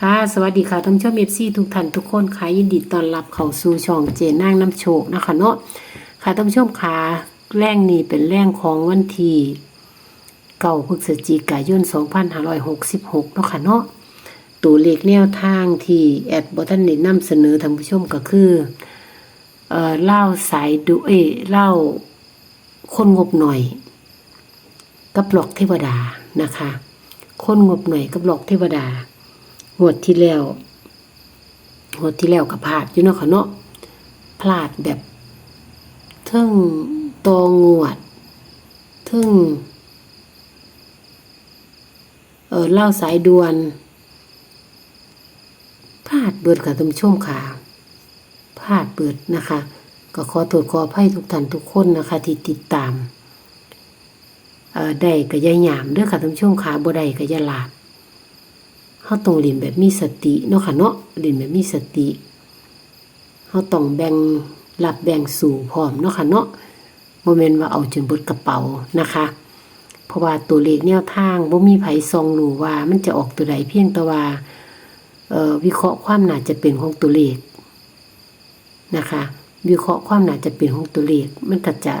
ค่ะสวัสดีค่ะท่านผู้ชมเอฟซีทุกท่านทุกคนค่ะยินดีต้อนรับเข้าสู่ช่องเจนางน้ำโชคนะคะเนาะค่ะท่านผู้ชมค่ะแรงนี้เป็นแรงของวันที่เก่าพฤศจิกายน 2566เนาะค่ะเนาะตัวเลขแนวทางที่แอดบอทันได้นำเสนอท่านผู้ชมก็คือเอ่อเล่าสายดูเอยเล่าคนงบหน่อย กับหลอกเทวดานะคะ คนงบหน่อยกับหลอกเทวดา งวดที่แล้วงวดที่แล้วกับพลาดอยู่เนาะค่ะเนาะพลาดแบบเทิงตองวดเทิงเออเล่าสายด่วนพลาดเบิดค่ะท่านผู้ชมค่ะพลาดเบิดนะคะ ก็ขอโทษขออภัยทุกท่านทุกคนนะคะ ที่ติดตามเออได้ก็อย่าหยามเด้อค่ะท่านผู้ชมค่ะบ่ได้ก็อย่าลาด เฮาต้องเรียนแบบมีสติเนาะค่ะเนาะเรียนแบบมีสติเฮาต้องแบ่งรับแบ่งสู่พร้อมเนาะค่ะเนาะบ่แม่นว่าเอาจนเบิดกระเป๋านะคะ เพราะว่าตัวเลขแนวทางบ่มีไผซองรู้ว่ามันจะออกตัวใดเพียงแต่ว่าเอ่อวิเคราะห์ความน่าจะเป็นของตัวเลขนะคะ วิเคราะห์ความน่าจะเป็นของตัวเลขมันก็จะ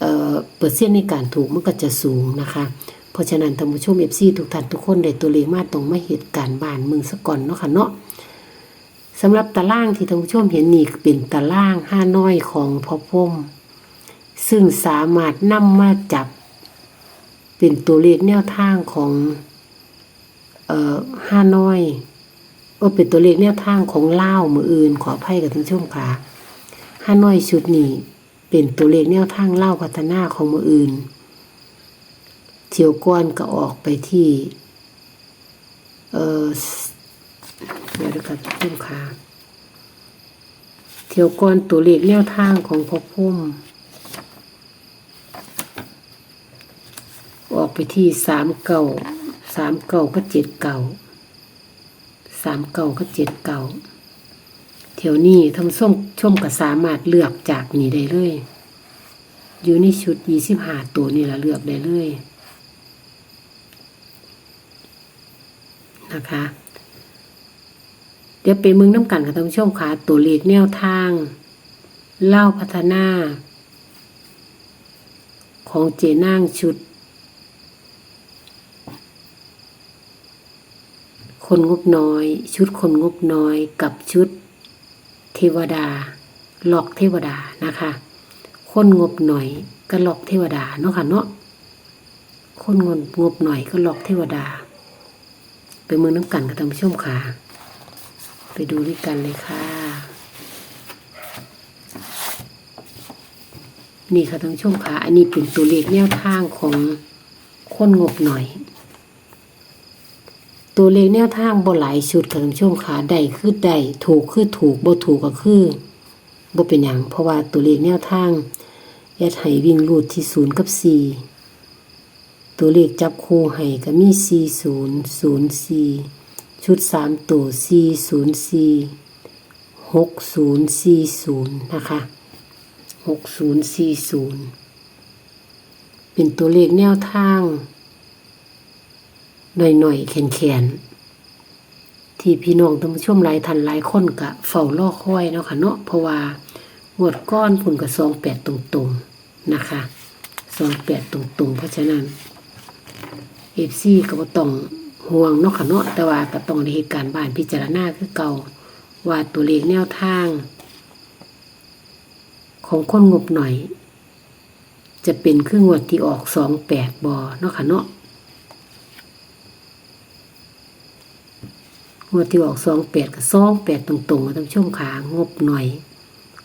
เอ่อเปอร์เซ็นต์ในการถูกมันก็จะสูงนะคะ เพราะฉะนั้นท่านผู้ชมเอฟซีทุกท่านทุกคนได้ตัวเลขมาตรงมาเหตุการณ์บ้านเมืองสะก่อนเนาะค่ะเนาะสำหรับตารางที่ท่านผู้ชมเห็นนี่เป็นตารางห้าน้อยของพ่อพมซึ่งสามารถนำมาจับ เป็นตัวเลขแนวทางของเอ่อห้าน้อยว่าเป็นตัวเลขแนวทางของเล่ามืออื่น ขออภัยกับท่านผู้ชมค่ะห้าน้อยชุดนี้เป็นตัวเลขแนวทางเล่าพัฒนาของมืออื่น เที่ยวก้อนก็ออกไปที่ เออเดี๋ยวนะครับพุ่มขาเที่ยวก้อนตัวเลขแนวทางของพ่อพุ่มออกไปที่สามเก่าสามเก่าก็เจ็ดเก่าสามเก่าก็เจ็ดเก่าเที่ยวนี้ทำส้มช่มก็สามารถเลือกจากนี้ได้เลยอยู่ในชุดยี่สิบห้าตัวนี่ละเลือกได้เลย นะคะ เดี๋ยวไปมืองน้ำกันกับท่านผู้ชมค่ะตัวเลขแนวทาง เล่าพัฒนา ของเจนางชุด คนงบน้อย ชุดคนงบน้อยกับชุด เทวดา หลอกเทวดานะคะ คนงบหน่อยก็หลอกเทวดาเนาะค่ะเนาะคนงบงบหน่อยก็หลอกเทวดา มือน้ำกันกับท่านผู้ชมค่ะไปดูด้วยกันเลยค่ะ นี่ค่ะท่านผู้ชมค่ะ อันนี้เป็นตัวเลขแนวทางของคนงบหน่อย ตัวเลขแนวทางบ่หลายชุดค่ะท่านผู้ชมค่ะได้คือได้ถูกคือถูกบ่ถูกก็คือบ่เป็นหยังเพราะว่าตัวเลขแนวทางแอดให้วิ่งรูดที่ศูนย์กับสี่ ตัวเลขจับคู่ให้ก็มี 4004 ชุด 3 ตัว 404 6040 นะคะ 6040 เป็นตัวเลขแนวทาง หน่อยๆ แข็งๆที่พี่น้องท่านผู้ชมหลายท่านหลายคนกะเฝ้ารอคอยเนาะค่ะเนาะเพราะว่างวดก้อนพุ่นกับ28ตรงๆนะคะ28ตรงๆ เพราะฉะนั้น เอฟซีก็บ่ต้องห่วงเนาะค่ะเนาะแต่ว่าก็ต้องในเหตุการณ์บ้านพิจารณาคือเก่าว่าตัวเลขแนวทาง ของคนงบหน่อย จะเป็นครึ่งวดที่ออกสองแปดบอเนาะค่ะเนาะงวดที่ออกสองแปดกับสองแปดตรงๆกับท่านผู้ชมขางบหน่อย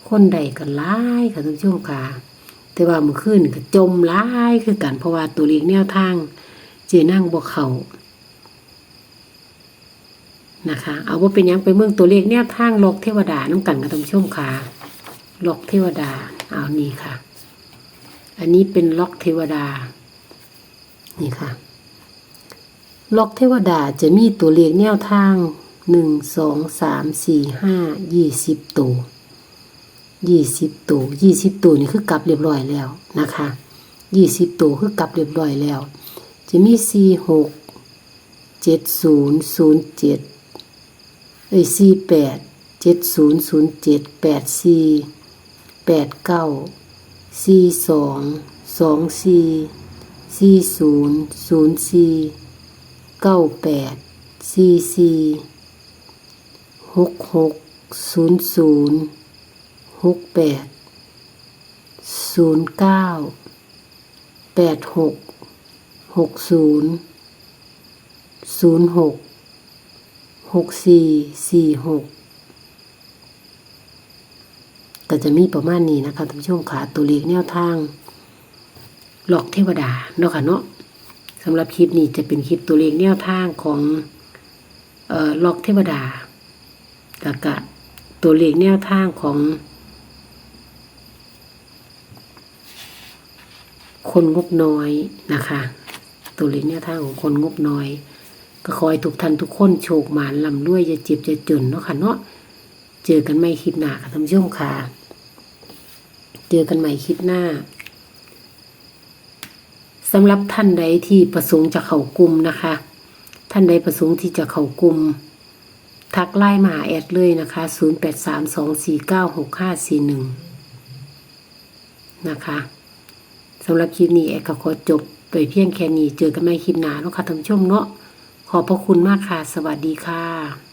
คนใดก็ร้ายค่ะท่านผู้ชมขาแต่ว่าเมื่อคืนก็จมร้ายคือกันเพราะว่าตัวเลขแนวทาง เจนั่งบวเขานะคะ เอาว่าเป็นยังไปเมืองตัวเลขแนวทางล็อกเทวดาน้ำกันกับท่านผู้ชมค่ะล็อกเทวดา เอานี่ค่ะ อันนี้เป็นล็อกเทวดา นี่ค่ะ ล็อกเทวดาจะมีตัวเลขแนวทางหนึ่งสองสามสี่ห้ายี่สิบตัวยี่สิบตัวยี่สิบตัวนี่คือกลับเรียบร้อยแล้วนะคะยี่สิบตัวคือกลับเรียบร้อยแล้ว จะมีสี่หกเจ็ดศูนย์ศูนย์เจ็ดเอ้ยสี่แปดเจ็ดศูนย์ศูนย์เจ็ดแปดสี่แปดเก้าสี่สองสองสี่สี่ศูนย์ศูนย์สี่เก้าแปดสี่สี่หกหกศูนย์ศูนย์หกแปดศูนย์เก้าแปดหก หกศูนย์ศูนย์หกหกสี่สี่หกก็จะมีประมาณนี้นะคะท่านผู้ชมค่ะตัวเลขแนวทาง หลอกเทวดาเนาะค่ะเนาะสำหรับคลิปนี้จะเป็นคลิปตัวเลขแนวทางของเอ่อหลอกเทวดาแล้วก็ตัวเลขแนวทางของ คนงบน้อยนะคะ ตัวเลขแนวทางของคนงบน้อย ก็ขอให้ทุกท่านทุกคนโชคหมานลำด้วยอย่าเจ็บอย่าจนเนาะค่ะเนาะเจอกันใหม่คลิปหน้าค่ะท่านผู้ชมค่ะ เจอกันใหม่คลิปหน้าสำหรับท่านใดที่ประสงค์จะเข้ากลุ่มนะคะ ท่านใดประสงค์ที่จะเข้ากลุ่มทักไลน์มาหาแอดเลยนะคะ 0832496541 นะคะสำหรับคลิปนี้แอดก็ขอจบ โดยเพียงแค่นี้เจอกันใหม่คลิปหน้าเนาะค่ะท่านผู้ชมเนาะขอบพระคุณมากค่ะ สวัสดีค่ะ